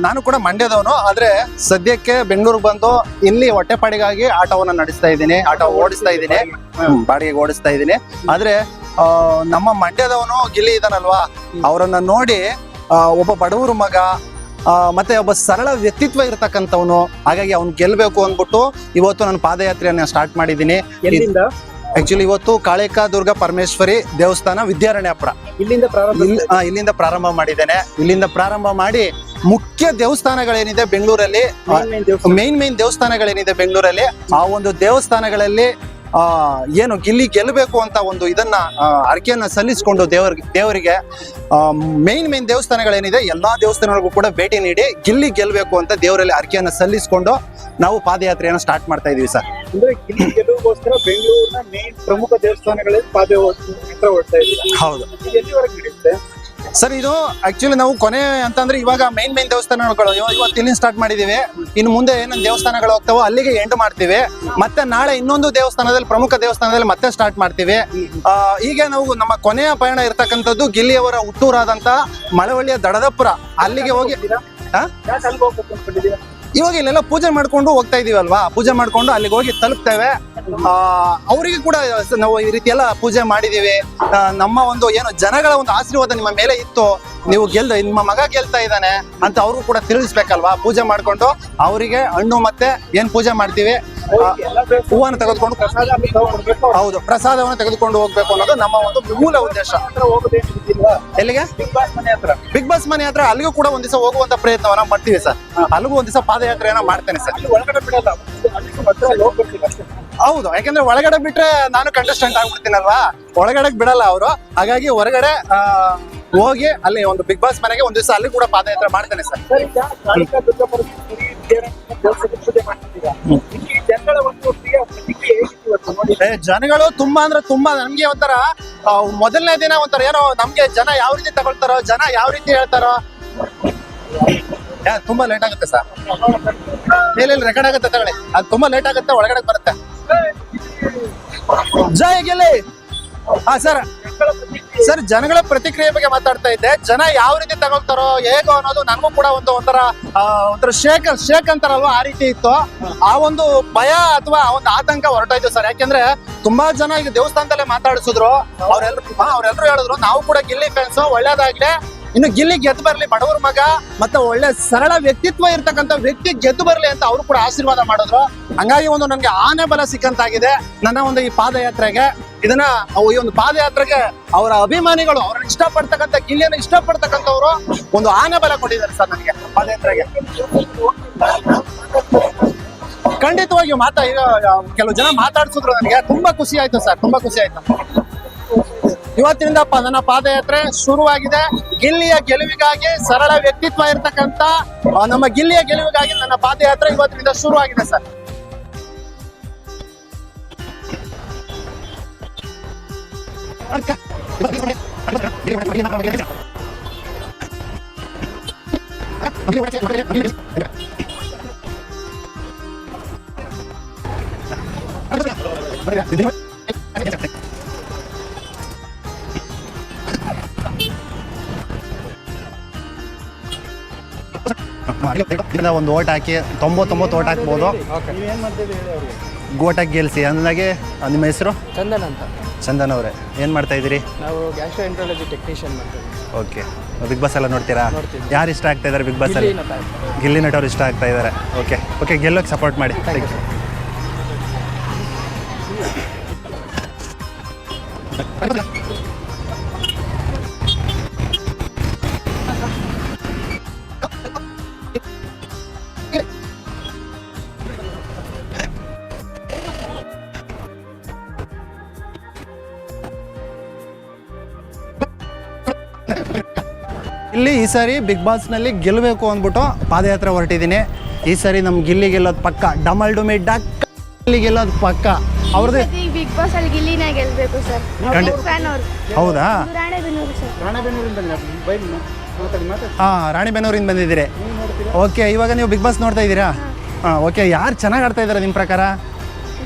ನಾನು ಕೂಡ ಮಂಡ್ಯದವನು ಆದ್ರೆ ಸದ್ಯಕ್ಕೆ ಬೆಂಗಳೂರಿಗೆ ಬಂದು ಇಲ್ಲಿ ಹೊಟ್ಟೆಪಾಡಿಗಾಗಿ ಆಟೋವನ್ನ ನಡೆಸ್ತಾ ಇದ್ದೀನಿ ಆಟೋ ಓಡಿಸ್ತಾ ಇದ್ದೀನಿ. ಬಾಡಿಗೆ ಬಾಡಿಗೆಗೆ ಓಡಿಸ್ತಾ ಇದ್ದೀನಿ. ಆದ್ರೆ ಆ, ನಮ್ಮ ಮಂಡ್ಯದವನು ಗಿಲ್ಲಿ ಇದಾನಲ್ವಾ? ಅವರನ್ನ ನೋಡಿ ಆ, ಒಬ್ಬ ಬಡವರು ಮಗ ಆ, ಮತ್ತೆ ಒಬ್ಬ ಸರಳ ವ್ಯಕ್ತಿತ್ವ ಇರತಕ್ಕಂಥವನು. ಹಾಗಾಗಿ ಅವ್ನು ಗೆಲ್ಬೇಕು ಅಂದ್ಬಿಟ್ಟು ಇವತ್ತು ನಾನು ಪಾದಯಾತ್ರೆಯನ್ನ ಸ್ಟಾರ್ಟ್ ಮಾಡಿದ್ದೀನಿ. ಎಲ್ಲಿಂದ? ಆಕ್ಚುಲಿ ಇವತ್ತು ಕಾಳಿಕಾ ದುರ್ಗಾ ಪರಮೇಶ್ವರಿ ದೇವಸ್ಥಾನ ವಿದ್ಯಾರಣ್ಯಪುರ. ಇಲ್ಲಿಂದ ಪ್ರಾರಂಭ ಆ, ಇಲ್ಲಿಂದ ಪ್ರಾರಂಭ ಮಾಡಿದ್ದೇನೆ. ಇಲ್ಲಿಂದ ಪ್ರಾರಂಭ ಮಾಡಿ ಮುಖ್ಯ ದೇವಸ್ಥಾನಗಳೇನಿದೆ ಬೆಂಗಳೂರಲ್ಲಿ ಮೈನ್ ಮೈನ್ ದೇವಸ್ಥಾನ. ಮೇನ್ ಮೇನ್ ದೇವಸ್ಥಾನಗಳೇನಿದೆ ಬೆಂಗಳೂರಲ್ಲಿ ಆ ಒಂದು ದೇವಸ್ಥಾನಗಳಲ್ಲಿ ಆ ಏನು ಗಿಲ್ಲಿ ಗೆಲ್ಲಬೇಕು ಅಂತ ಒಂದು ಇದನ್ನ ಅರ್ಕೆಯನ್ನ ಸಲ್ಲಿಸಿಕೊಂಡು ದೇವರಿಗೆ ದೇವರಿಗೆ ಮೇನ್ ಮೇನ್ ದೇವಸ್ಥಾನಗಳೇನಿದೆ ಎಲ್ಲಾ ದೇವಸ್ಥಾನಗಳಿಗೂ ಕೂಡ ಭೇಟಿ ನೀಡಿ ಗಿಲ್ಲಿ ಗೆಲ್ಲಬೇಕು ಅಂತ ದೇವರಲ್ಲಿ ಅರ್ಕೆಯನ್ನ ಸಲ್ಲಿಸಿಕೊಂಡು ನಾವು ಪಾದಯಾತ್ರೆಯನ್ನು ಸ್ಟಾರ್ಟ್ ಮಾಡ್ತಾ ಇದೀವಿ ಸರ್. ಅಂದ್ರೆ ಗಿಲ್ಲಿ ಗೆಲುವಿಗೋಸ್ಕರ ಬೆಂಗಳೂರಿನ ಮೇನ್ ಪ್ರಮುಖ ದೇವಸ್ಥಾನಗಳಲ್ಲಿ ಪಾದಯಾತ್ರೆ ಇದ್ದೀವಿ ಹೌದು. ಎಲ್ಲಿವರೆಗೆ ನಡೆಯುತ್ತೆ? ಸರ್, ಇದು ಆಕ್ಚುಲಿ ನಾವು ಕೊನೆ ಅಂತಂದ್ರೆ ಇವಾಗ ಮೈನ್ ಮೈನ್ ದೇವಸ್ಥಾನಗಳು ಇವ- ಇವತ್ತು ಇಲ್ಲಿಂದ ಸ್ಟಾರ್ಟ್ ಮಾಡಿದೀವಿ. ಇನ್ನು ಮುಂದೆ ಏನೇನು ದೇವಸ್ಥಾನಗಳು ಹೋಗ್ತಾವೋ ಅಲ್ಲಿಗೆ ಎಂಡ್ ಮಾಡ್ತೀವಿ. ಮತ್ತೆ ನಾಳೆ ಇನ್ನೊಂದು ದೇವಸ್ಥಾನದಲ್ಲಿ, ಪ್ರಮುಖ ದೇವಸ್ಥಾನದಲ್ಲಿ ಮತ್ತೆ ಸ್ಟಾರ್ಟ್ ಮಾಡ್ತೀವಿ. ಈಗ ನಾವು ನಮ್ಮ ಕೊನೆಯ ಪಯಣ ಇರ್ತಕ್ಕಂಥದ್ದು ಗಿಲ್ಲಿಯವರ ಹುಟ್ಟೂರಾದಂತ ಮಳವಳ್ಳಿಯ ದಡದಪುರ. ಅಲ್ಲಿಗೆ ಹೋಗಿ ಇವಾಗ ಇಲ್ಲೆಲ್ಲ ಪೂಜೆ ಮಾಡ್ಕೊಂಡು ಹೋಗ್ತಾ ಇದೀವಲ್ವಾ? ಪೂಜೆ ಮಾಡ್ಕೊಂಡು ಅಲ್ಲಿಗೆ ಹೋಗಿ ತಲುಪ್ತೇವೆ. ಆ, ಅವರಿಗೆ ಕೂಡ ನಾವು ಈ ರೀತಿ ಎಲ್ಲ ಪೂಜೆ ಮಾಡಿದೀವಿ. ನಮ್ಮ ಒಂದು ಏನು ಜನಗಳ ಒಂದು ಆಶೀರ್ವಾದ ನಿಮ್ಮ ಮೇಲೆ ಇತ್ತು. ನೀವು ಗೆಲ್ದ ನಿಮ್ಮ ಮಗ ಗೆಲ್ತಾ ಇದ್ದಾನೆ ಅಂತ ಅವ್ರಿಗೂ ಕೂಡ ತಿಳಿಸ್ಬೇಕಲ್ವಾ? ಪೂಜೆ ಮಾಡ್ಕೊಂಡು ಅವರಿಗೆ ಹಣ್ಣು ಮತ್ತೆ ಏನ್ ಪೂಜೆ ಮಾಡ್ತೀವಿ? ಹೂವನ್ನು ತೆಗೆದುಕೊಂಡು ಹೌದು, ಪ್ರಸಾದವನ್ನು ತೆಗೆದುಕೊಂಡು ಹೋಗ್ಬೇಕು ಅನ್ನೋದು ನಮ್ಮ ಒಂದು ಮೂಲ ಉದ್ದೇಶ. ಎಲ್ಲಿಗೆ? ಬಿಗ್ ಬಾಸ್ ಮನೆ ಹತ್ರ. ಅಲ್ಲಿಗೂ ಕೂಡ ಒಂದ್ ದಿವಸ ಹೋಗುವಂತ ಪ್ರಯತ್ನವನ್ನ ಮಾಡ್ತೀವಿ ಸರ್. ಅಲ್ಲಿಗೂ ಒಂದ್ ದಿವಸ ಪಾದಯಾತ್ರೆಯನ್ನ ಮಾಡ್ತೇನೆ ಸರ್. ಹೌದು, ಯಾಕಂದ್ರೆ ಒಳಗಡೆ ಬಿಟ್ರೆ ನಾನು ಕಂಟೆಸ್ಟೆಂಟ್ ಆಗ್ಬಿಡ್ತೀನಲ್ವಾ? ಒಳಗಡೆ ಬಿಡಲ್ಲ ಅವರು. ಹಾಗಾಗಿ ಹೊರಗಡೆ ಹೋಗಿ ಅಲ್ಲಿ ಒಂದು ಬಿಗ್ ಬಾಸ್ ಮನೆಗೆ ಒಂದ್ ದಿವಸ ಅಲ್ಲಿ ಕೂಡ ಪಾದಯಾತ್ರೆ ಮಾಡ್ತೇನೆ ಸರ್. ಜನಗಳ ತುಂಬಾ ಅಂದ್ರೆ ತುಂಬಾ ನಮ್ಗೆ ಒಂಥರ ಮೊದಲನೇ ದಿನ ಒಂಥರ ಏನೋ ನಮ್ಗೆ ಜನ ಯಾವ ರೀತಿ ತಗೊಳ್ತಾರೋ, ಜನ ಯಾವ ರೀತಿ ಹೇಳ್ತಾರೋ. ತುಂಬಾ ಲೇಟ್ ಆಗುತ್ತೆ ಸರ್ ಮೇಲೆ ರೆಕಾರ್ಡ್ ಆಗುತ್ತೆ ತಗೊಳ್ಳಿ. ಅದು ತುಂಬಾ ಲೇಟ್ ಆಗುತ್ತೆ, ಒಳಗಡೆ ಬರುತ್ತೆ. ಜಯ ಗೆಲ್ಲಿ. ಹಾ ಸರ್ ಸರ್, ಜನಗಳ ಪ್ರತಿಕ್ರಿಯೆ ಬಗ್ಗೆ ಮಾತಾಡ್ತಾ ಇದ್ದೆ. ಜನ ಯಾವ ರೀತಿ ತಗೊಳ್ತಾರೋ ಹೇಗೋ ಅನ್ನೋದು ನನಗೂ ಕೂಡ ಒಂದು ಒಂಥರ ಒಂಥರ ಶೇಕ್ ಶೇಕ್ ಅಂತಾರಲ್ವಾ, ಆ ರೀತಿ ಇತ್ತು. ಆ ಒಂದು ಭಯ ಅಥವಾ ಒಂದು ಆತಂಕ ಹೊರಟಾಯ್ತು ಸರ್. ಯಾಕೆಂದ್ರೆ ತುಂಬಾ ಜನ ಈಗ ದೇವಸ್ಥಾನದಲ್ಲೇ ಮಾತಾಡಿಸಿದ್ರು. ಅವ್ರೆಲ್ರು ಅವ್ರೆಲ್ರು ಹೇಳಿದ್ರು, ನಾವು ಕೂಡ ಗಿಲ್ಲಿ ಫ್ಯಾನ್ಸ್ ಒಳ್ಳೇದಾಗ್ಲಿ. ಇನ್ನು ಗಿಲ್ಲಿ ಗೆದ್ದು ಬರ್ಲಿ, ಬಡವರ ಮಗ ಮತ್ತೆ ಒಳ್ಳೆ ಸರಳ ವ್ಯಕ್ತಿತ್ವ ಇರ್ತಕ್ಕಂಥ ವ್ಯಕ್ತಿ ಗೆದ್ದು ಬರ್ಲಿ ಅಂತ ಅವರು ಕೂಡ ಆಶೀರ್ವಾದ ಮಾಡಿದ್ರು. ಹಂಗಾಗಿ ಒಂದು ನನಗೆ ಆನೆ ಬಲ ಸಿಕ್ಕಂತಾಗಿದೆ. ನನ್ನ ಒಂದು ಈ ಪಾದಯಾತ್ರೆಗೆ. ಇದನ್ನ ಈ ಒಂದು ಪಾದಯಾತ್ರೆಗೆ ಅವರ ಅಭಿಮಾನಿಗಳು, ಅವ್ರನ್ನ ಇಷ್ಟಪಡ್ತಕ್ಕಂಥ ಗಿಲ್ಲಿಯನ್ನು ಇಷ್ಟಪಡ್ತಕ್ಕಂಥವ್ರು ಒಂದು ಆನೆ ಬಲ ಕೊಟ್ಟಿದ್ದಾರೆ ಸರ್ ನನಗೆ ಪಾದಯಾತ್ರೆಗೆ. ಖಂಡಿತವಾಗಿ ಮಾತಾ ಕೆಲವು ಜನ ಮಾತಾಡ್ಸಿದ್ರು ನನಗೆ. ತುಂಬಾ ಖುಷಿ ಆಯ್ತು ಸರ್, ತುಂಬಾ ಖುಷಿ ಆಯ್ತು. ಇವತ್ತಿನಿಂದ ನನ್ನ ಪಾದಯಾತ್ರೆ ಶುರುವಾಗಿದೆ. ಗಿಲ್ಲಿಯ ಗೆಲುವಿಗಾಗಿ ಸರಳ ವ್ಯಕ್ತಿತ್ವ ಇರತಕ್ಕಂತ ನಮ್ಮ ಗಿಲ್ಲಿಯ ಗೆಲುವಿಗಾಗಿ ನನ್ನ ಪಾದಯಾತ್ರೆ ಇವತ್ತಿನಿಂದ ಶುರುವಾಗಿದೆ ಸರ್. ಒಂದು ಓಟ್ ಹಾಕಿ ತೊಂಬತ್ತೊಂಬತ್ತು ಓಟ್ ಹಾಕ್ಬೋದು. ನೀವೇನ್ ಮಾಡ್ತಿದ್ದೀರಿ ಹೇಳಿ ಅವ್ರಿಗೆ? ಗೋಟಾಗಿ ಗೆಲ್ಸಿ. ಅಂದಾಗೆ ಆ, ನಿಮ್ಮ ಹೆಸರು? ಚಂದನ್ ಅಂತ. ಚಂದನ್ ಅವರೇ ಏನು ಮಾಡ್ತಾ ಇದ್ದೀರಿ? ನಾವು ಗ್ಯಾಸ್ಟ್ರೋ ಎಂಟ್ರಾಲಜಿ ಟೆಕ್ನಿಷಿಯನ್ ಮಾಡ್ತೀವಿ ಓಕೆ ಬಿಗ್ ಬಾಸ್ ಎಲ್ಲ ನೋಡ್ತೀರಾ? ನೋಡ್ತೀವಿ. ಯಾರು ಇಷ್ಟ ಆಗ್ತಾ ಇದ್ದಾರೆ ಬಿಗ್ ಬಾಸ್ ಅಲ್ಲಿ? ಗಿಲ್ಲಿ. ನಟವ್ರು ಇಷ್ಟ ಆಗ್ತಾ ಇದ್ದಾರೆ ಓಕೆ ಓಕೆ ಗೆಲ್ಲೋಕೆ ಸಪೋರ್ಟ್ ಮಾಡಿ. Thank you. ಸಾರಿ ಬಿಗ್ ಬಾಸ್ನಲ್ಲಿ ಗೆಲ್ಲಬೇಕು ಅಂದ್ಬಿಟ್ಟು ಪಾದಯಾತ್ರೆ ಹೊರಟಿದ್ದೀನಿ. ಈ ಸಾರಿ ನಮ್ಮ ಗಿಲ್ಲಿ ಗೆಲ್ಲೋದು ಪಕ್ಕ. ಡಮಲ್ ಡುಮಿ ಡಕ್ ಗಿಲ್ಲಿ ಗೆಲ್ಲೋದು ಪಕ್ಕ. ಅವ್ರದ್ದು ಬಿಗ್ ಬಾಸ್ ಅಲ್ಲಿ ಗಿಲ್ಲಿನೇ ಗೆಲ್ಲಬೇಕು ಸರ್. ಫ್ಯಾನ್ ಅವ್ರು ಹೌದಾ? ರಾಣೆಬೆನ್ನೂರು ಸರ್. ರಾಣೆಬೆನ್ನೂರಿಂದ ಬೈ ಮಾತಾಡಿ ಮಾತಾಡಿ. ಹಾ ರಾಣಿಬೆನ್ನೂರಿಂದ ಬಂದಿದ್ದೀರಿ. ಓಕೆ ಇವಾಗ ನೀವು ಬಿಗ್ ಬಾಸ್ ನೋಡ್ತಾ ಇದ್ದೀರಾ? ಹಾಂ. ಓಕೆ ಯಾರು ಚೆನ್ನಾಗಿ ಆಡ್ತಾ ಇದ್ದಾರೆ ನಿಮ್ಮ ಪ್ರಕಾರ?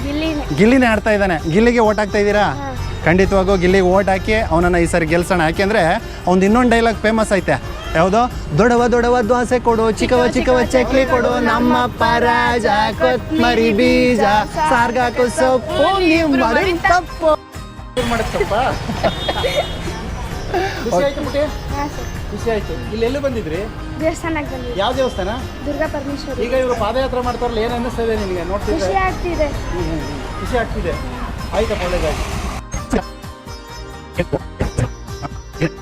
ಗಿಲ್ಲಿನೇ. ಗಿಲ್ಲಿನೇ ಆಡ್ತಾ ಇದ್ದಾನೆ. ಗಿಲ್ಲಿಗೆ ಓಟ್ ಹಾಕ್ತಾ ಇದ್ದೀರಾ? ಹಾ. ಖಂಡಿತವಾಗೂ ಗಿಲ್ಲಿಗೆ ಓಟ್ ಹಾಕಿ ಅವನನ್ನು ಈ ಸರಿ ಗೆಲ್ಸೋಣ. ಯಾಕೆಂದರೆ ಅವ್ನು ಇನ್ನೊಂದು ಡೈಲಾಗ್ ಫೇಮಸ್ ಐತೆ. ಯಾವುದೋ? ದೊಡವ ದೊಡವ ದ್ವಾಸೆ ಕೊಡು ಚಿಕ್ಕವ ಚಿಕ್ಕವ ಚಕ್ಲಿ ಕೊಡು ನಮ್ಮ ಪರಾಜ ಕೊತ್ಮರಿ ಬೀಜ. ಸಾರ್ಗಾಕು ಸೊಪ್ಪು ತಪ್ಪು. ಖುಷಿ ಆಯ್ತು ಹಾಂ ಖುಷಿ ಆಯ್ತು. ಇಲ್ಲಿ ಎಲ್ಲೂ ಬಂದಿದ್ರಿ? ದೇವಸ್ಥಾನಕ್ಕೆ ಯಾವ ದೇವಸ್ಥಾನ? ದುರ್ಗಾ ಪರಮೇಶ್ವರಿ. ಈಗ ಇವರು ಪಾದಯಾತ್ರೆ ಮಾಡ್ತಾರಲ್ಲ ಏನು ಅನ್ನಿಸ್ತದೆ ನಿಮಗೆ? ನೋಡ್ತಿದ್ರೆ? ಖುಷಿ ಆಗ್ತಿದೆ. ಹ್ಮ್, ಹ್ಮ್, ಹ್ಮ್.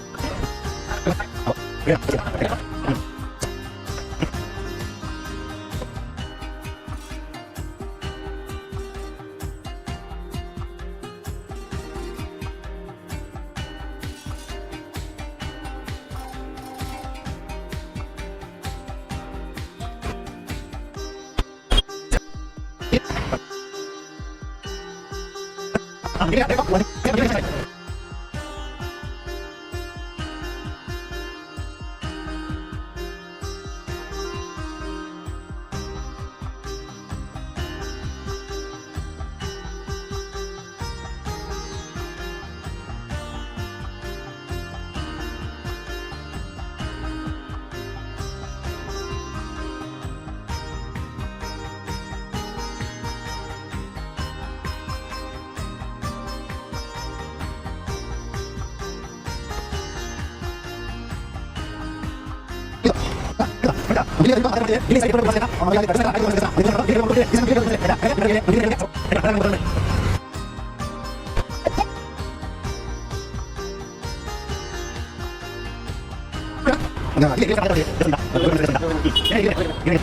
ಖುಷಿ ಆಗ್ತಿದೆ ಆಯ್ತಪ್ಪ ಒಳ್ಳೇದಾಯ್ತು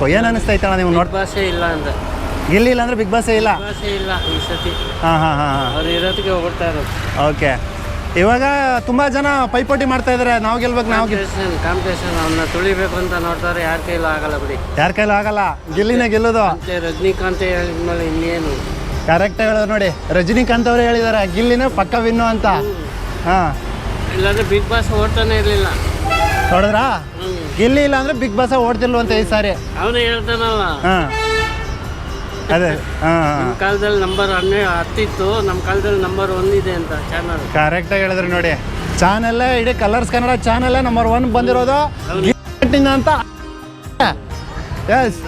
ಏನು ಅನಿಸ್ತೈತಣ್ಣ ನೀವು ನೋಡ್ ಭಾಷೆ ಇಲ್ಲ ಅಂತ ಎಲ್ಲಿ ಇಲ್ಲ ಅಂದ್ರೆ ಬಿಗ್ ಬಾಸೇ ಇಲ್ಲ? ಭಾಷೆ ಇಲ್ಲ ಈ ಸತಿ. ಹಾ ಹಾ ಹಾ ಹಾಂ. ಅವ್ರು ಇರೋದಕ್ಕೆ ಹೋಗ್ತಾ ಇರೋದು. ಓಕೆ ಇವಾಗ ತುಂಬಾ ಜನ ಪೈಪೋಟಿ ಮಾಡ್ತಾ ಇದಾರೆ. ನಾವು ಗೆಲ್ಬೇಕು ನಾವು ಕಾಂಪಿಟೇಷನ್ ಕಾಂಪಿಟೇಷನ್ ಅವನ್ನ ತುಳಿಬೇಕು ಅಂತ ನೋಡ್ತಾರೆ ಯಾರ ಕೈಲೂ ಆಗಲ್ಲ ಬಿಡಿ. ಯಾರ ಕೈಲೂ ಆಗಲ್ಲ? ಗಿಲ್ಲಿನೇ ಗೆಲ್ಲೋದು. ಮತ್ತೆ ರಜನಿಕಾಂತ್ ಹೇಳಿದ್ಮೇಲೆ ಇನ್ನೇನು? ಕರೆಕ್ಟ್ ಹೇಳೋದು ನೋಡಿ. ರಜನಿಕಾಂತ್ ಅವ್ರು ಹೇಳಿದ್ದಾರೆ ಗಿಲ್ಲಿನೇ ಪಕ್ಕ ವಿನ್ನು ಅಂತ. ಹಾಂ. ಇಲ್ಲಾಂದ್ರೆ ಬಿಗ್ ಬಾಸ್ ಓಡ್ತಾನೆ ಇರಲಿಲ್ಲ. ನೋಡಿದ್ರಾ? ಗಿಲ್ಲಿ ಇಲ್ಲ ಅಂದ್ರೆ ಬಿಗ್ ಬಾಸ್ ಓಡ್ತಿಲ್ವಂತ ಈ ಸಾರಿ. ಅವನು ಹೇಳ್ತಾನಲ್ಲ. ಹಾಂ. ಅದೇ ಹಾಂ ಕಾಲದಲ್ಲಿ ನಂಬರ್ ಹನ್ನೆ ಹತ್ತಿತ್ತು. ನಮ್ಮ ಕಾಲದಲ್ಲಿ ನಂಬರ್ ಒನ್ ಇದೆ ಅಂತ ಚಾನಲ್. ಕರೆಕ್ಟಾಗಿ ಹೇಳಿದ್ರೆ ನೋಡಿ. ಚಾನಲ್ಲೇ ಇಡೀ ಕಲರ್ಸ್ ಕನ್ನಡ ಚಾನಲ್ಲೇ ನಂಬರ್ ಒನ್ ಬಂದಿರೋದು. ಅಂತ. ಎಸ್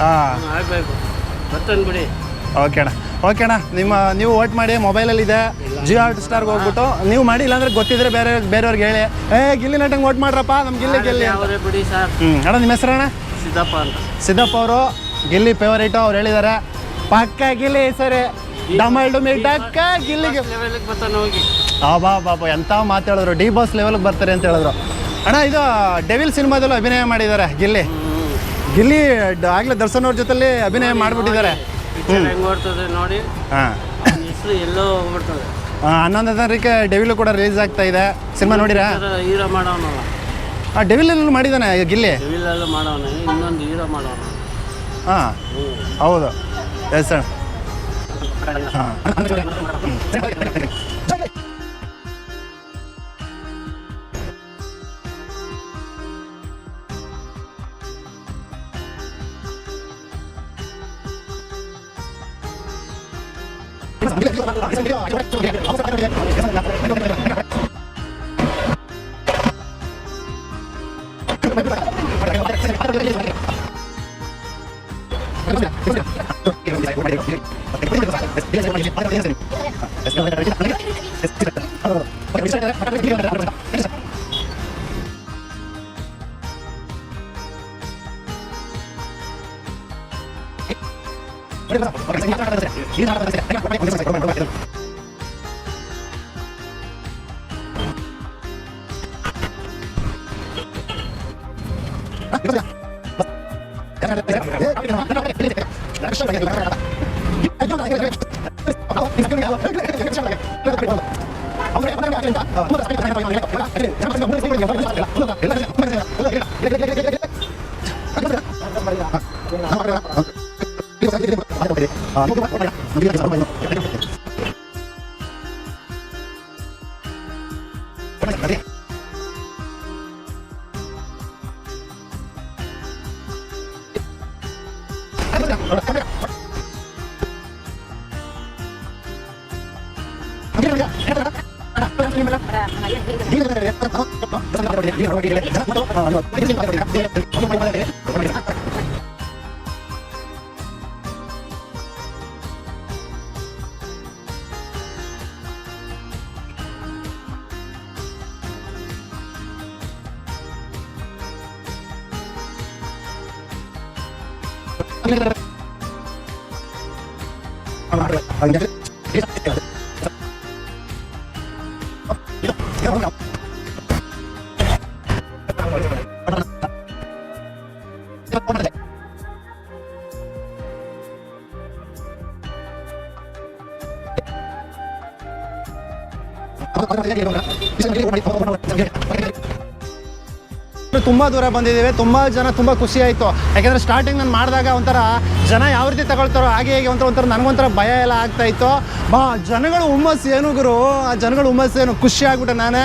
ಹಾಂ. ಆಗಬೇಕು. ಬಿಡಿ. ಓಕೆ ಅಣ್ಣ. ಓಕೆ ಅಣ್ಣ. ನಿಮ್ಮ ನೀವು ವೋಟ್ ಮಾಡಿ ಮೊಬೈಲಲ್ಲಿ ಇದೆ ಜಿಯೋ ಹಾಟ್ ಸ್ಟಾರ್ಗೆ ಹೋಗ್ಬಿಟ್ಟು ನೀವು ಮಾಡಿ ಇಲ್ಲಾಂದ್ರೆ ಗೊತ್ತಿದ್ರೆ ಬೇರೆ ಬೇರೆಯವ್ರಿಗೆ ಹೇಳಿ. ಏ ಗಿಲ್ಲಿ ನಟಂಗೆ ವೋಟ್ ಮಾಡ್ರಪ್ಪ. ನಮ್ಮ ಗಿಲ್ಲಿ ಗೆಲ್ಲಿ ಬಿಡಿ ಸರ್. ಹ್ಞೂ ಅಣ್ಣ ನಿಮ್ಮ ಹೆಸರು ಅಣ್ಣ? ಸಿದ್ದಪ್ಪ ಅಂತ. ಸಿದ್ದಪ್ಪ ಅವರು. ಗಿಲ್ಲಿ ಫೇವರೇಟು ಅವ್ರು ಹೇಳಿದ್ದಾರೆ ಪಕ್ಕ ಗಿಲ್ಲಿ ಸರಿ ಡಮಲ್ ಡುಮಿ ಡಕ್ಕ ಗಿಲ್ಲಿಗೆ. ಆ ಬಾ ಬಾಬಾ ಎಂಥ ಮಾತು ಹೇಳಿದ್ರು. ಡಿ ಬಾಸ್ ಲೆವೆಲ್ಗೆ ಬರ್ತಾರೆ ಅಂತ ಹೇಳಿದ್ರು. ಅಣ್ಣ ಇದು ಡೆವಿಲ್ ಸಿನಿಮಾದಲ್ಲೂ ಅಭಿನಯ ಮಾಡಿದ್ದಾರೆ ಗಿಲ್ಲಿ. ಗಿಲ್ಲಿ ಆಗ್ಲೇ ದರ್ಶನ್ ಅವ್ರ ಜೊತೆಲಿ ಅಭಿನಯ ಮಾಡಿಬಿಟ್ಟಿದ್ದಾರೆ. ಹನ್ನೊಂದು ನೋಡಿ. ಹಾಂ. ಎಲ್ಲೋ ಹೋಗ್ಬಿಡ್ತದೆ. ಹನ್ನೊಂದನೇ ತಾರೀಕು ಡೆವಿಲ್ ಕೂಡ ರಿಲೀಸ್ ಆಗ್ತಾ ಇದೆ. ಸಿನಿಮಾ ನೋಡಿರಾ? ಹೀರೋ ಮಾಡೋನಲ್ಲ ಆ ಡೆವಿಲ್ ಮಾಡಿದಾನೆ ಗಿಲ್ಲಿ. ಡೆವಿಲಲ್ಲೂ ಇನ್ನೊಂದು ಹೀರೋ ಮಾಡೋಣ ah, ahora, es Gracias. Ini Gracias. ತುಂಬಾ ದೂರ ಬಂದಿದ್ದೀವಿ, ತುಂಬ ಜನ ತುಂಬ ಖುಷಿ ಆಯಿತು. ಯಾಕೆಂದರೆ ಸ್ಟಾರ್ಟಿಂಗ್ ನಾನು ಮಾಡಿದಾಗ ಒಂಥರ ಜನ ಯಾವ ರೀತಿ ತಗೊಳ್ತಾರೋ ಹಾಗೆ ಹೇಗೆ ಒಂಥರ ಒಂಥರ ನನಗೊಂಥರ ಭಯ ಎಲ್ಲ ಆಗ್ತಾ ಇತ್ತು. ಬಾ, ಜನಗಳು ಹುಮ್ಮಸ್ಸು ಏನು ಗುರು? ಆ ಜನಗಳು ಹುಮ್ಮಸ್ಸು ಏನು? ಖುಷಿ ಆಗ್ಬಿಟ್ಟೆ ನಾನೇ.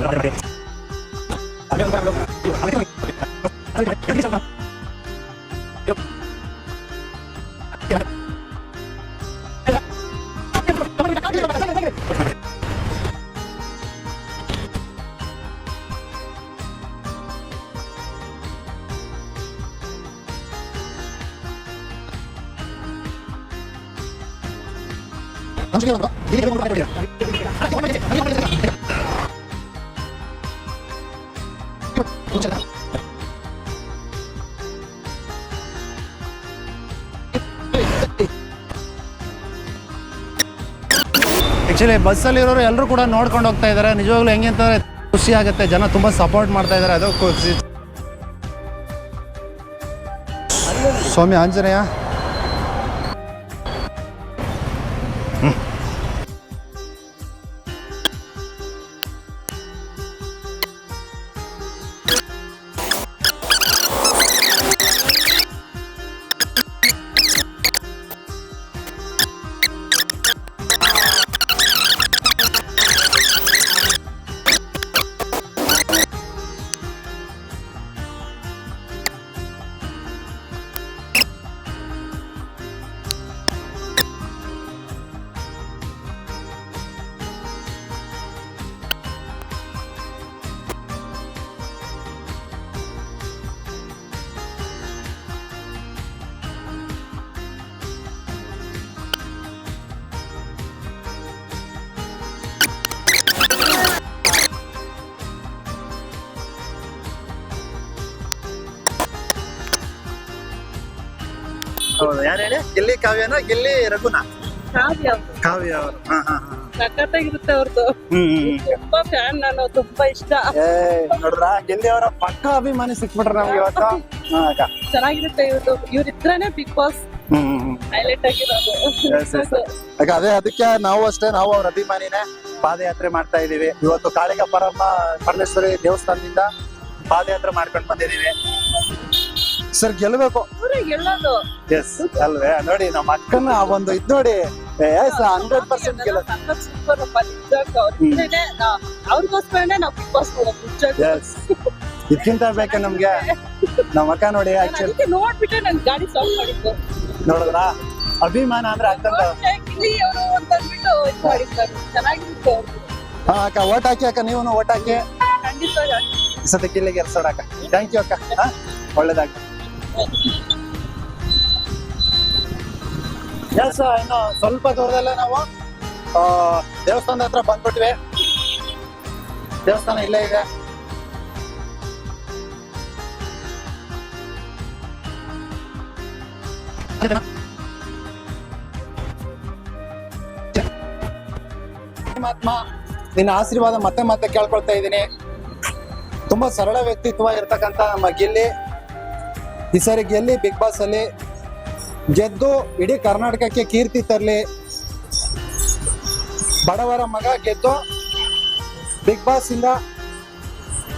ಆ್ಯಕ್ಚುಲಿ ಬಸ್ಸಲ್ಲಿರೋರು ಎಲ್ಲರೂ ಕೂಡ ನೋಡ್ಕೊಂಡು ಹೋಗ್ತಾ ಇದ್ದಾರೆ ನಿಜವಾಗ್ಲೂ ಹೆಂಗೆ ಅಂತಂದರೆ ಖುಷಿ ಆಗುತ್ತೆ. ಜನ ತುಂಬ ಸಪೋರ್ಟ್ ಮಾಡ್ತಾ ಇದ್ದಾರೆ ಅದು ಖುಷಿ. ಸ್ವಾಮಿ ಆಂಜನೇಯ ಹೌದು. ಯಾರು ಹೇಳಿ? ಗಿಲ್ಲಿ ಕಾವ್ಯನ? ಗಿಲ್ಲಿ ರಘುನಾ? ಕಾವ್ಯ ಕಾವ್ಯ ಅವರು. ಹಾ ಹಾ ಹಾ. ಸಖತ್ತಾಗಿರುತ್ತೆ ಅವ್ರದ್ದು ಹ್ಮ್ ತುಂಬಾ ಫ್ಯಾನ್ ನಾನು ತುಂಬಾ ಇಷ್ಟ. ಏ ನೋಡ್ರ ಗಿಲ್ಲಿ ಅವರ ಪಕ್ಕ ಅಭಿಮಾನಿ ಸಿಕ್ಬಿಟ್ರ ನಮ್ಗೆ ಇವತ್ತು. ಹಾ ಅಕ್ಕ ಚೆನ್ನಾಗಿರುತ್ತೆ ಇವ್ರದ್ದು ಇವ್ರ ಇದ್ರೇನೆ ಬಿಗ್ ಬಾಸ್ ಹ್ಮ್ ಹ್ಮ್ ಹ್ಮ್. ಹೈಲೈಟ್ ಆಗಿರೋದು. Yes, yes, yes. ಅಕ್ಕ ಅದೇ ಅದಕ್ಕೆ ನಾವು ಅಷ್ಟೇ ನಾವು ಅವ್ರ ಅಭಿಮಾನಿನೇ ಪಾದಯಾತ್ರೆ ಮಾಡ್ತಾ ಇದೀವಿ ಇವತ್ತು ಕಾಳಿಕ ಪರಮ ಪರಮೇಶ್ವರಿ ದೇವಸ್ಥಾನದಿಂದ ಪಾದಯಾತ್ರೆ ಮಾಡ್ಕೊಂಡು ಬಂದಿದೀವಿ ಸರ್ ಗೆಲ್ಲೋದು. ಎಸ್ ಅಲ್ವೇ? ನೋಡಿ ನಮ್ಮ ಅಕ್ಕನ ಆ ಒಂದು ಇದ್ ನೋಡಿ. ಹಂಡ್ರೆಡ್ ಪರ್ಸೆಂಟ್ ಗೆಲ್ಲ ಅವ್ರಿಗೋಸ್ಕರನೇ ನಾವು ಬಿಗ್ ಬಾಸ್ ಎಸ್ ಇದಕ್ಕಿಂತ ಬೇಕಾ ನಮ್ಗೆ? ನಮ್ಮ ಅಕ್ಕ ನೋಡಿ ನೋಡಿದ್ರ ಆಕ್ಚುಲಿ ನೋಡ್ಬಿಟ್ಟೆ ನನ್ ಗಾಡಿ ಸ್ಟಾಪ್ ಮಾಡಿದ್ದು. ನೋಡಿದ್ರಾ? ಅಭಿಮಾನ ಅಂದ್ರೆ ಚೆನ್ನಾಗಿರುತ್ತೆ ಹಾ ಅಕ್ಕ ಓಟ್ ಹಾಕಿ ಅಕ್ಕ ನೀವು ಓಟ್ ಹಾಕಿ. ಸದ್ಯಕ್ಕೆ ಇಲ್ಲಿಗೆ ಎರ್ಸೋಣ ಅಕ್ಕ. ಥ್ಯಾಂಕ್ ಯು ಅಕ್ಕ. ಹಾ ಒಳ್ಳೇದಾಗ್ಲಿ. ಎಸ್ ಇನ್ನು ಸ್ವಲ್ಪ ದೂರದಲ್ಲೇ ನಾವು ದೇವಸ್ಥಾನದ ಹತ್ರ ಬಂದ್ಬಿಟ್ವಿ. ದೇವಸ್ಥಾನ ಇಲ್ಲೇ ಇದೆ. ನಿನ್ನ ಆಶೀರ್ವಾದ ಮತ್ತೆ ಮತ್ತೆ ಕೇಳ್ಕೊಳ್ತಾ ಇದ್ದೀನಿ. ತುಂಬಾ ಸರಳ ವ್ಯಕ್ತಿತ್ವ ಇರತಕ್ಕಂತ ನಮ್ಮ ಗೆಲ್ಲಿ. ಈ ಸರಿ ಗೆಲ್ಲಿ ಬಿಗ್ ಬಾಸ್ ಅಲ್ಲಿ ಗೆದ್ದು ಇಡೀ ಕರ್ನಾಟಕಕ್ಕೆ ಕೀರ್ತಿ ತರಲಿ. ಬಡವರ ಮಗ ಗೆದ್ದು ಬಿಗ್ ಬಾಸ್ ಇಂದ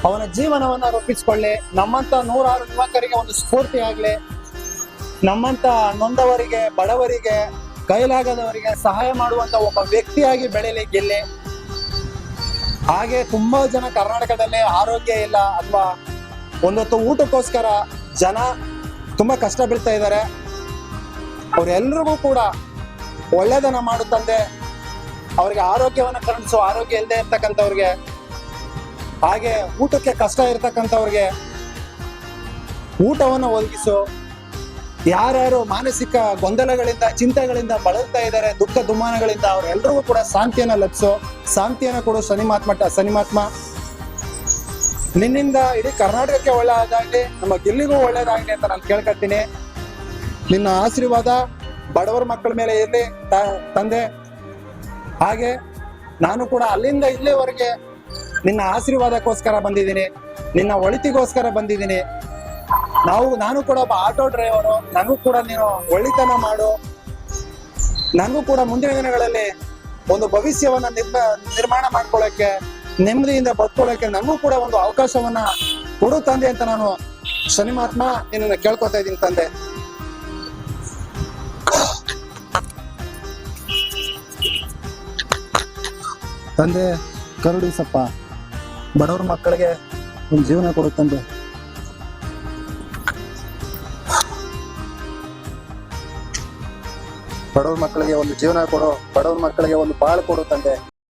ಅವನ ಜೀವನವನ್ನ ರೂಪಿಸಿಕೊಳ್ಳಿ. ನಮ್ಮಂತ ನೂರಾರು ಯುವಕರಿಗೆ ಒಂದು ಸ್ಫೂರ್ತಿ ಆಗ್ಲಿ. ನಮ್ಮಂತ ನೊಂದವರಿಗೆ, ಬಡವರಿಗೆ, ಕೈಲಾಗದವರಿಗೆ ಸಹಾಯ ಮಾಡುವಂತ ಒಬ್ಬ ವ್ಯಕ್ತಿಯಾಗಿ ಬೆಳೆಯಲಿ ಗೆಲ್ಲಿ. ಹಾಗೆ ತುಂಬಾ ಜನ ಕರ್ನಾಟಕದಲ್ಲಿ ಆರೋಗ್ಯ ಇಲ್ಲ ಅಥವಾ ಒಂದೊತ್ತು ಊಟಕ್ಕೋಸ್ಕರ ಜನ ತುಂಬಾ ಕಷ್ಟ ಬೀಳ್ತಾ ಇದ್ದಾರೆ. ಅವರೆಲ್ರಿಗೂ ಕೂಡ ಒಳ್ಳೇದನ್ನ ಮಾಡು ತಂದೆ. ಅವ್ರಿಗೆ ಆರೋಗ್ಯವನ್ನು ಕರುಣಿಸು, ಆರೋಗ್ಯ ಇಲ್ಲದೆ ಇರ್ತಕ್ಕಂಥವ್ರಿಗೆ. ಹಾಗೆ ಊಟಕ್ಕೆ ಕಷ್ಟ ಇರ್ತಕ್ಕಂಥವ್ರಿಗೆ ಊಟವನ್ನು ಒದಗಿಸು. ಯಾರ್ಯಾರು ಮಾನಸಿಕ ಗೊಂದಲಗಳಿಂದ, ಚಿಂತೆಗಳಿಂದ ಬಳಲ್ತಾ ಇದ್ದಾರೆ, ದುಃಖ ದುಮ್ಮಾನಗಳಿಂದ ಅವ್ರೆಲ್ರಿಗೂ ಕೂಡ ಶಾಂತಿಯನ್ನ ಲಭಿಸು. ಶಾಂತಿಯನ್ನ ಕೊಡು ಶನಿಮಾತ್ಮ ಶನಿಮಾತ್ಮ. ನಿನ್ನಿಂದ ಇಡೀ ಕರ್ನಾಟಕಕ್ಕೆ ಒಳ್ಳೆಯದಾಗ್ಲಿ, ನಮ್ಮ ಗೆಲ್ಲಿಗೂ ಒಳ್ಳೇದಾಗ್ಲಿ ಅಂತ ನಾನು ಕೇಳ್ಕೊತೀನಿ ನಿನ್ನ ಆಶೀರ್ವಾದ ಬಡವರ ಮಕ್ಕಳ ಮೇಲೆ ಇರಲಿ ತಂದೆ. ಹಾಗೆ ನಾನು ಕೂಡ ಅಲ್ಲಿಂದ ಇಲ್ಲಿವರೆಗೆ ನಿನ್ನ ಆಶೀರ್ವಾದಕ್ಕೋಸ್ಕರ ಬಂದಿದ್ದೀನಿ, ನಿನ್ನ ಒಳಿತಿಗೋಸ್ಕರ ಬಂದಿದ್ದೀನಿ. ನಾವು, ನಾನು ಕೂಡ ಒಬ್ಬ ಆಟೋ ಡ್ರೈವರು ನನಗೂ ಕೂಡ ನೀನು ಒಳ್ಳಿತನ ಮಾಡು. ನನಗೂ ಕೂಡ ಮುಂದಿನ ದಿನಗಳಲ್ಲಿ ಒಂದು ಭವಿಷ್ಯವನ್ನ ನಿರ್ಮ, ನಿರ್ಮಾಣ ಮಾಡ್ಕೊಳ್ಳೋಕೆ ನೆಮ್ಮದಿಯಿಂದ ಬದುಕೊಳ್ಳೋಕೆ ನನಗೂ ಕೂಡ ಒಂದು ಅವಕಾಶವನ್ನ ಕೊಡು ತಂದೆ ಅಂತ ನಾನು ಶನಿಮಾತ್ಮ ನಿನ್ನ ಕೇಳ್ಕೊತಾ ಇದ್ದೀನಿ ತಂದೆ. ತಂದೆ ಕರುಡಿ ಸಪ್ಪ ಬಡವ್ರ ಮಕ್ಕಳಿಗೆ ಒಂದು ಜೀವನ ಕೊಡು ತಂದೆ. ಬಡವ್ರ ಮಕ್ಕಳಿಗೆ ಒಂದು ಜೀವನ ಕೊಡು, ಬಡವ್ರ ಮಕ್ಕಳಿಗೆ ಒಂದು ಬಾಳು ಕೊಡು ತಂದೆ.